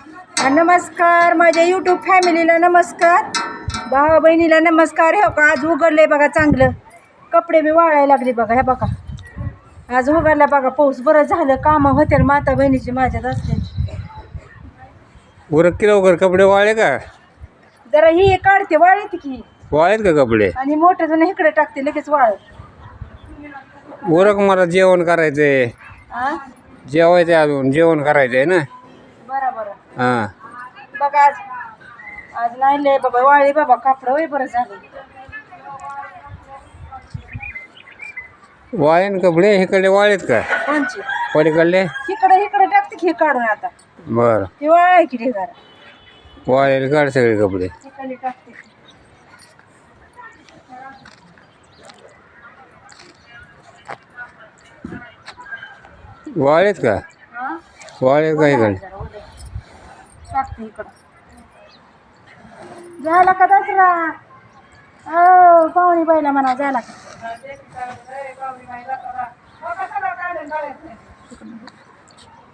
नमस्कार. माझ्या यूट्यूब फॅमिलीला नमस्कार. भावा बहिणीला नमस्कार. हे का आज उघडलंय बघा चांगलं. कपडे बी वाळायला लागले बघा हे बघा. आज उघडला बघा पाऊस बरं झालं. कामं होतील माता बहिणीची माझ्यात असते. उरक लवकर कपडे वाळे का? जरा ही काढते वाळते की. वाळेत का कपडे? आणि मोठं जण इकडे टाकते लगेच वाळत. उरक मला जेवण करायचंय. जेवायचंय अजून जेवण करायचंय ना? हां. बघा आज. आज नाही लय बाबा वाळी बाबा कापडं वय बरं झालं. वाळेन कपडे इकडे वाळेत का कोणची? पलीकडले? इकडे इकडे टाकते हे काढून आता. बरं. ते वाळेल काढ सगळे कपडे. इकडे टाकते. वाळेत का? हा? वाळेत का इकडे? टाकते इकडं. झाला का दसरा? हो पाहुणी बाईला म्हणा झाला का?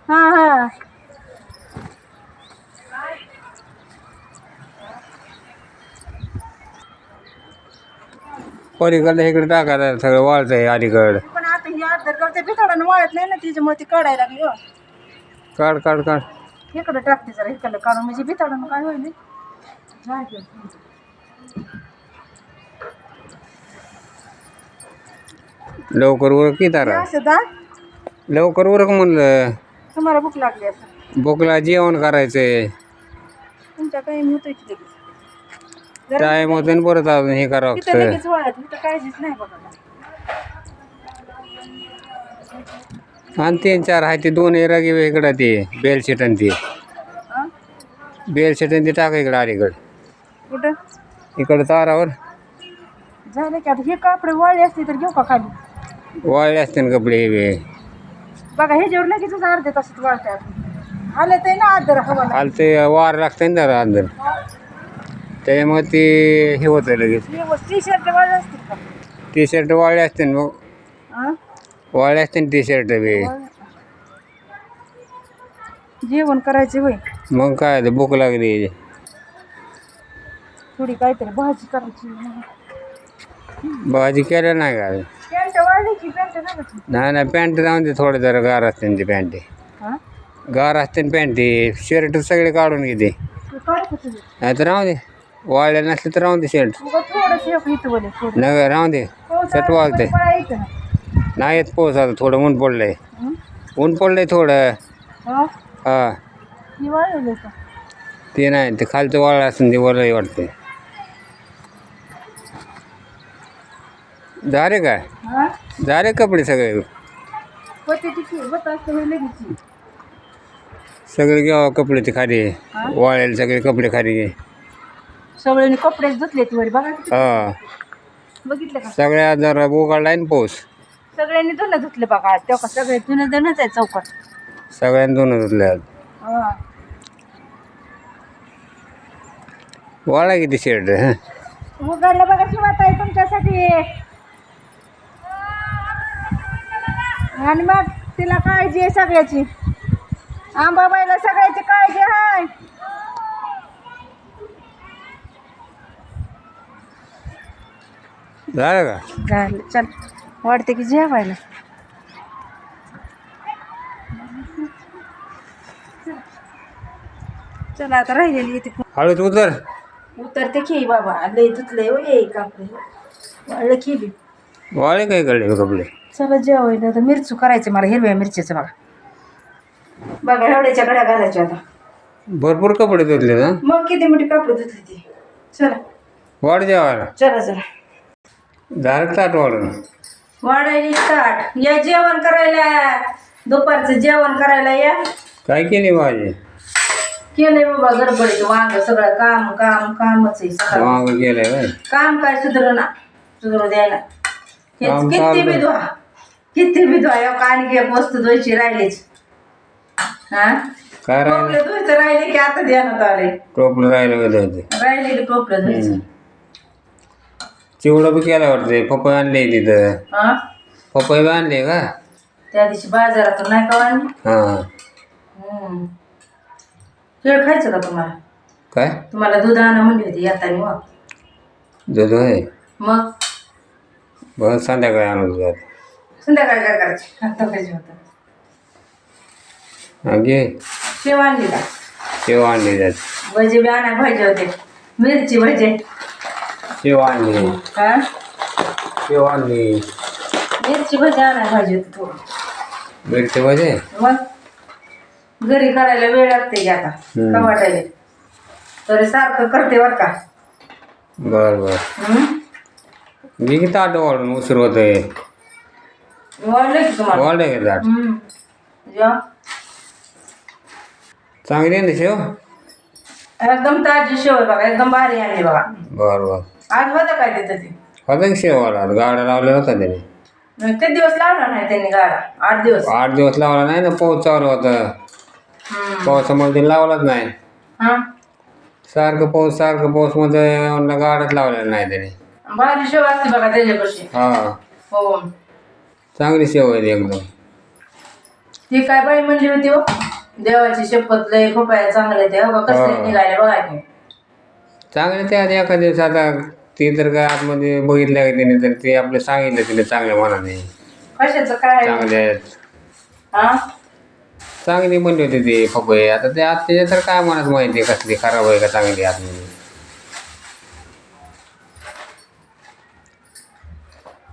हा हा. पलीकडले इकडे टाकायला सगळं वाळतंय अलीकड. पण आता ही अर्धर करते बिथाडानं वाळत नाही ना तिच्यामुळे ती काढायला लागली हो. काढ काढ काढ. इकडं टाकते जरा इकडं. काढून म्हणजे बिथाडानं काय होईल. लवकर उरक की तारा? असं दा लवकर उरक म्हणलं. तुम्हाला भूक लागली असं भूकला जेवण करायचंय. तुमच्या टाईम होतोय की लगेच? जरा टाइम होतं परत अजून हे करावं तिथं लागतं. लगेच वाळत तिथं काळजीच नाही बघा. आणि तीन चार आहे ते दोन रगी इकडं ते बेलशीट आणि ते. हा? बेलशीट आणि ते टाका इकडं अलीकडं कुठं? इकडं तारावर. झालं की आता हे कापडे वाळले असते तर घेऊ का खाली? वाळले असते ना कपडे हे बे. बघा ह्याच्यावर लगेच अर्धे तासात वाळतात आलं ते ना आदर हवाला. आलं ते वार लागतं ना जरा अंदर. त्याच्यामुळे ते हे होतं लगेच. टी शर्ट वाळले असतील का? टी शर्ट वाळले असते ना मग. हा? वाळले असते ना टी शर्ट बी. जेवण करायचे होय. मग काय ते भूक लागली. थोडी काहीतरी भाजी करायची भाजी केलं नाही का? पॅन्ट पॅन्ट नाही नाही पॅन्ट राहून दे थोडं जरा गार असते ना ते पॅन्ट. हा? गार असते ना पॅन्ट शर्ट सगळे काढून घेते. तू नाही तर राहू दे. नसले तर राहून दे शर्ट उगा थोडंसं एक इथं बोले थोडं. नग राहून दे. पळायचं ना नाही येत पोच आता थोडं ऊन पडलंय. हं? ऊन पडलंय थोडं. हा? हा. ही का? ते नाही ते खालचं वाळ असून ते वरही वाटते झाले हा? झाले कपडे सगळे? हे सगळे घ्यावं कपडे ते खाली. हा? वाळेल सगळे कपडे खाली. घे सगळ्यांनी कपडेच धुतले बघा. हा. बघितलं का? सगळ्या जरा उघडलाय ना पोस सगळ्यांनी धुणं धुतले बघा तेव्हा सगळे धुणं धुणंच आहे चौकात सगळ्यांनी दोन धुतल्या हा. वाळा किती शर्ट हं? उघडलं बघा शिवात आहे तुमच्यासाठी. आणि मग तिला काळजी आहे सगळ्याची. आंबाबाईला सगळ्याची काळजी आहे. झालं का? झालं चल. वाटते की जेवायला? चला आता राहिलेली येते हळूच उतर. उतरते की बाबा लय हो ये कापडे. वाळलं की बी. वाळे काय कडे कपडे? चला जेवायला. आता मिरचू करायचं मला हिरव्या मिरचीचं बघा. बघा एवढ्याच्या गड्या घालायच्या आता. भरपूर कपडे धुतले ना मग किती मोठी कापड धुतली ती? चला. वाढ जेवायला. चला चला. झालं ताट वाढून. वाढायली ताट या जेवण करायला. दुपारचं जेवण करायला या. काय केली भाजी? केलंय बाबा गडबडीत वांग सगळं. काम काम कामच आहे वांग होय. काम काय सुधर ना? सुधरू द्यायला. हेच काम किती चाललंय. बी धुवा किती बी धुवा एक आणखी एक वस्तू धुवायची राहिलीच. हा? काय राहिलं? टोपलं धुवायचं राहिले की आता ध्यानात आले टोपलं राहिलं गेलं होते राहिलेली टोपलं धुवायचं. चिवडं बी केलं वाटते. पपई आणले तिथं. हा? पपई बी आणले का? त्या दिवशी बाजारातून नाही का आणली? हां. हम्म. केळ खायचं का तुम्हाला? काय? तुम्हाला दूध आणा म्हणली होती येताना मग. दूध आहे मग? बरं संध्याकाळी आणून जात संध्याकाळी काय करायचे? आता पाहिजे होतं. घे. शेव आणली का? शेव आणली जात भजे बी आणा पाहिजे होते. मिरची भजे. शेव आणली हा? शेव आणली मिरची भजी आणायला पाहिजे होती थोडं. मिरची भजे? मग घरी करायला वेळ लागते की आता हम्म. टमाट्याले तरी सारखं करते बरं का. बरं बरं. हम्म? मी किती आटो वाढून उशीर होत आहे वाढलं की तुम्हाला? वाढलं का ताट हम्म. जेवा. चांगली आहे ना शेव? एकदम ताजी शेव आहे बघा एकदम भारी आणली बघा. बरं बरं. आज होतं काय तिथं ते? होता की शेवाला गाड्या लावल्या होता त्याने. किती दिवस लावला नाही त्यांनी गाडा? आठ दिवस? आठ दिवस लावला नाही ना पाऊस चालू होता. हम्म. पावसामध्ये ते लावलाच नाही. हा? सारखं पाऊस सारखं पाऊसमध्ये म्हणलं गाड्यात लावलेलं नाही त्याने. भारी शेव असते बघा त्याच्यापाशी. हा. हो. चांगली शेव आहे ती एकदम. ती काय बाई म्हणली होती हो? देवाची शपथ लय खोपाया चांगले ते. हो का? कसले हा. निघाले बघा की. चांगले ते आता एका दिवस आता ती तर काय आतमध्ये बघितलं का तिने तर ते आपलं सांगितलं तिने चांगल्या मनाने. कशाचं काय? चांगले आहेत. हा? चांगली म्हणली होती ती पपई. आता ते आत त्याच्या तर काय मनात माहिती आहे कसली खराब आहे का चांगली आतमध्ये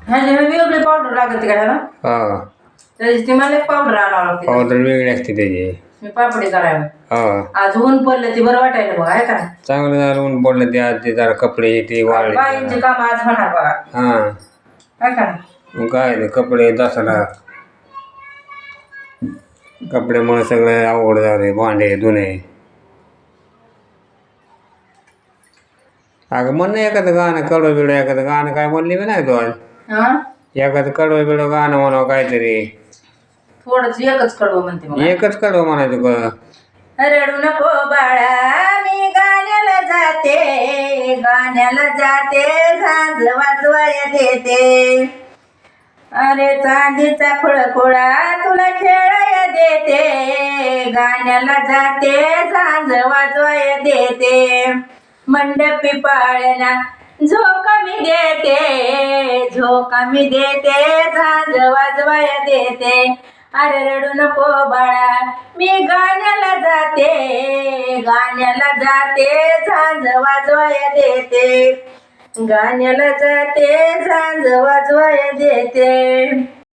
वेगळी पावडर लागते का ह्याला हा. त्याची ती मला एक पावडर आणावं लागते. पावडर वेगळी असते त्याची. मी पापडी करावी हा. आज ऊन पडलं ती बरं वाटायला बघा आहे का? चांगलं झालं म्हणून बोललं ते आज ते जरा कपडे ते वाळले. बाईंचे काम आज होणार बघा. हा. आहे का? मग काय ते कपडे दसरा. कपड्यामुळे सगळे अवघड झाले भांडे धुणे. अगं म्हण ना एखादं गाणं कडवं बिडं एखादं गाणं काय म्हणली बी नाही तू आज? हा? एखादं कडवं बिडं गाणं म्हणावं काहीतरी. थोडंच एकच कडवं म्हणते मग. एकच कडवं म्हणायचं ग. रडू नको बाळा मी गाण्याला जाते. गाण्याला जाते झांज वाजवाया देते. अरे चांदीचा खुळखुळा तुला खेळाया देते. गाण्याला जाते झांज वाजवाया देते. मंडपी पाळणा झोका मी देते. झोका मी देते झांज वाजवाया देते. अरे रडू नको बाळा. मी गाण्याला जाते गाण्याला जाते झांज वाजवाया देते. गाण्याला जाते झांज वाजवाया देते.